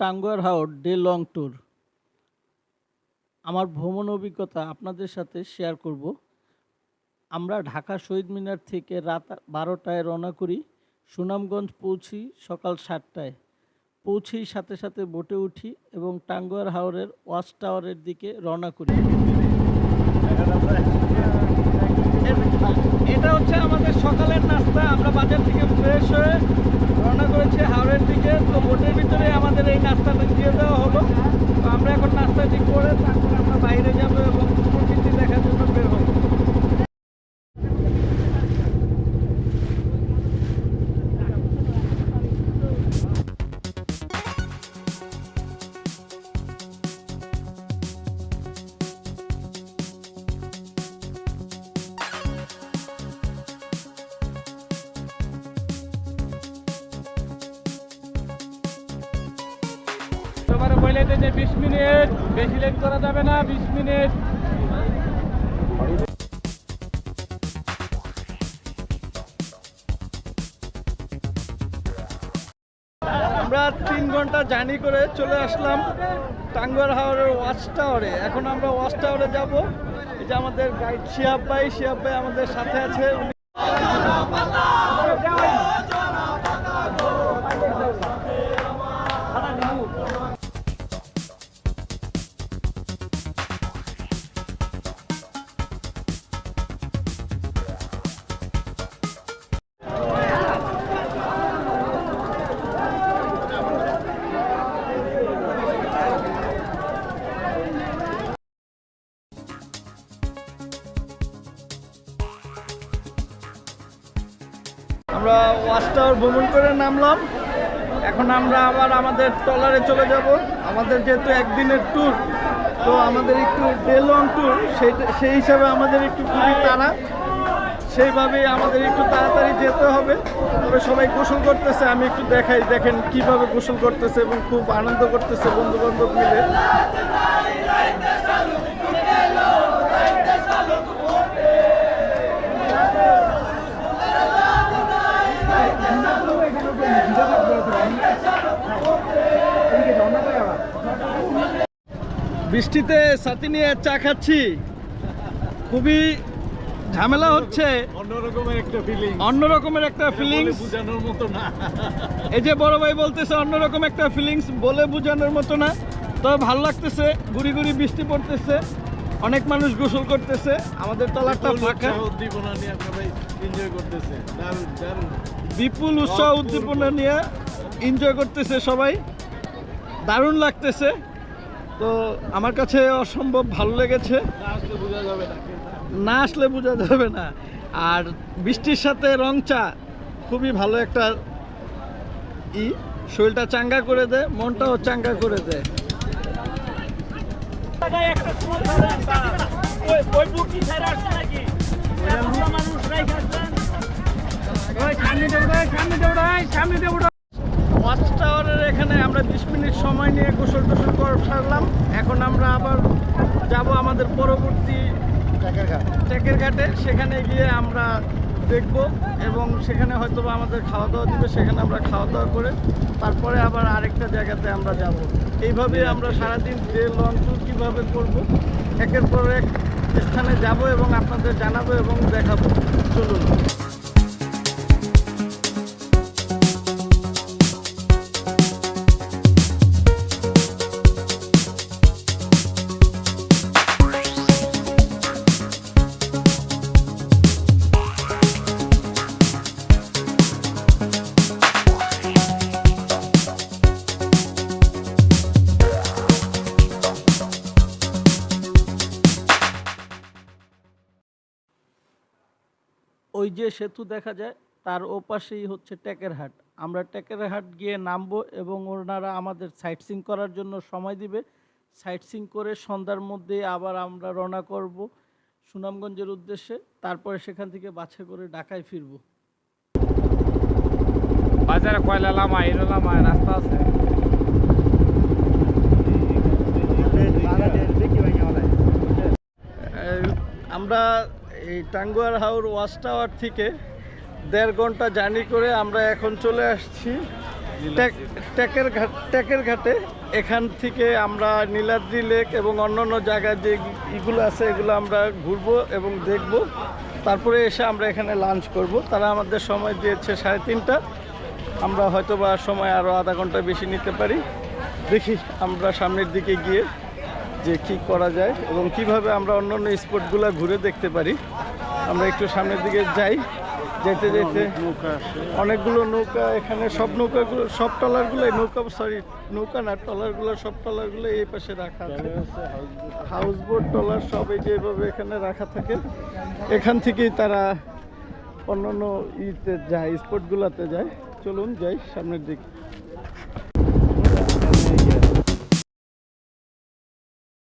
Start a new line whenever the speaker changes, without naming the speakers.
Tanguar Haor day long tour. আমার ভ্রমণ অভিজ্ঞতা আপনাদের সাথে শেয়ার করব। আমরা ঢাকা শহীদ মিনার থেকে রাত বারোটায় রওনা করি। সুনামগঞ্জ পৌঁছি সকাল সাতটায়। পৌঁছেই সাথে সাথে বোটে উঠি এবং টাঙ্গুয়ার হাওরের ওয়াচ টাওয়ারের দিকে রওনা করি। এটা হচ্ছে আমাদের সকালের নাস্তা। আমরা বাজার থেকে ফ্রেশ হয়ে রওনা করেছি হাওড়ের দিকে। তো বোটের ভিতরে আমাদের এই নাস্তাটা দিয়ে দেওয়া হলো। তো আমরা এখন নাস্তাটি করে তারপর আমরা বাইরে যাব এবং
যে বিশ মিনিট, বেশি লেট করা যাবে না, বিশ মিনিট।
আমরা তিন ঘণ্টা জার্নি করে চলে আসলাম টাঙ্গুয়ার হাওরের ওয়াচ টাওয়ারে। এখন আমরা ওয়াচ টাওয়ারে যাব। এই যে আমাদের গাইড শিহাব ভাই শিহাব ভাই আমাদের সাথে আছে। আমরা ওয়াচ টাওয়ার ভ্রমণ করে নামলাম। এখন আমরা আবার আমাদের ট্রলারে চলে যাব। আমাদের যেহেতু একদিনের ট্যুর তো আমাদের একটু ডে লং ট্যুর সেই সেই হিসাবে আমাদের একটু খুবই তাড়া। সেইভাবেই আমাদের একটু তাড়াতাড়ি যেতে হবে। তবে সবাই গোসল করতেছে, আমি একটু দেখাই, দেখেন কীভাবে গোসল করতেছে এবং খুব আনন্দ করতেছে বন্ধু বান্ধব মিলে। বৃষ্টিতে সাথী নিয়ে চা খাচ্ছি। খুবই ঝামেলা হচ্ছে।
অন্যরকমের একটা ফিলিং
অন্য রকমের একটা ফিলিংস
বোঝানোর মতো না।
এই যে বড় ভাই বলতেছে অন্যরকম একটা ফিলিংস বলে বোঝানোর মতো না। তবে ভালো লাগতেছে গুড়ি গুড়ি বৃষ্টি পড়তেছে। অনেক মানুষ গোসল করতেছে। আমাদের তলারটা ফাঁকা।
উদ্দীপনা নিয়ে সবাই এনজয় করতেছে।
বিপুল উৎসাহ উদ্দীপনা নিয়ে এনজয় করতেছে সবাই। দারুণ লাগতেছে। তো আমার কাছে অসম্ভব ভালো লেগেছে।
না আসলে বোঝা যাবে না।
আর বৃষ্টির সাথে রং চা খুবই ভালো একটা ই। শরীরটা চাঙ্গা করে দেয় মনটাও চাঙ্গা করে দেয় ওয়াচ টাওয়ারের এখানে আমরা বিশ মিনিট সময় নিয়ে গোসল টোসল করে সারলাম। এখন আমরা আবার যাব আমাদের পরবর্তী ট্রেকের ঘাটে। সেখানে গিয়ে আমরা দেখব এবং সেখানে হয়তো আমাদের খাওয়া দাওয়া দিবে, সেখানে আমরা খাওয়া দাওয়া করে তারপরে আবার আরেকটা জায়গাতে আমরা যাব। এইভাবে আমরা সারাদিন ডে লং কীভাবে করব, একের পর এক স্থানে যাব এবং আপনাদের জানাব এবং দেখাবো। চলুন। ওই যে সেতু দেখা যায় তার ওপাশেই হচ্ছে টেকের হাট আমরা টেকের হাট গিয়ে নামবো এবং ওনারা আমাদের সাইট সিং করার জন্য সময় দিবে সাইট সিং করে সন্ধ্যার মধ্যে আবার আমরা রওনা করব সুনামগঞ্জের উদ্দেশ্যে তারপরে সেখান থেকে বাছে করে ঢাকায় ফিরবো
বাজারে কয়লা লামা এর লামা রাস্তা আছে
আমরা এই টাঙ্গুয়ার হাওর ওয়াচ টাওয়ার থেকে দেড় ঘণ্টা জার্নি করে আমরা এখন চলে আসছি ট্যাক- ট্যাকের ঘাট ট্যাকের ঘাটে। এখান থেকে আমরা নীলাদ্রি লেক এবং অন্যান্য জায়গায় যে ইগুলো আছে, এগুলো আমরা ঘুরবো এবং দেখব। তারপরে এসে আমরা এখানে লাঞ্চ করব। তারা আমাদের সময় দিয়েছে সাড়ে তিনটা। আমরা হয়তো বা সময় আরও আধা ঘণ্টা বেশি নিতে পারি। দেখি আমরা সামনের দিকে গিয়ে যে কি করা যায় এবং কীভাবে আমরা অন্যান্য স্পটগুলো ঘুরে দেখতে পারি। আমরা একটু সামনের দিকে যাই যেতে যেতে অনেকগুলো নৌকা এখানে সব নৌকাগুলো সব ট্রলারগুলো নৌকা সরি নৌকা না ট্রলারগুলো সব ট্রলারগুলো এই পাশে রাখা আছে হাউস বোট ট্রলার সব এই যে এভাবে এখানে রাখা থাকে। এখান থেকেই তারা অন্য অন্য ইতে যায় স্পটগুলোতে যায়। চলুন যাই সামনের দিকে।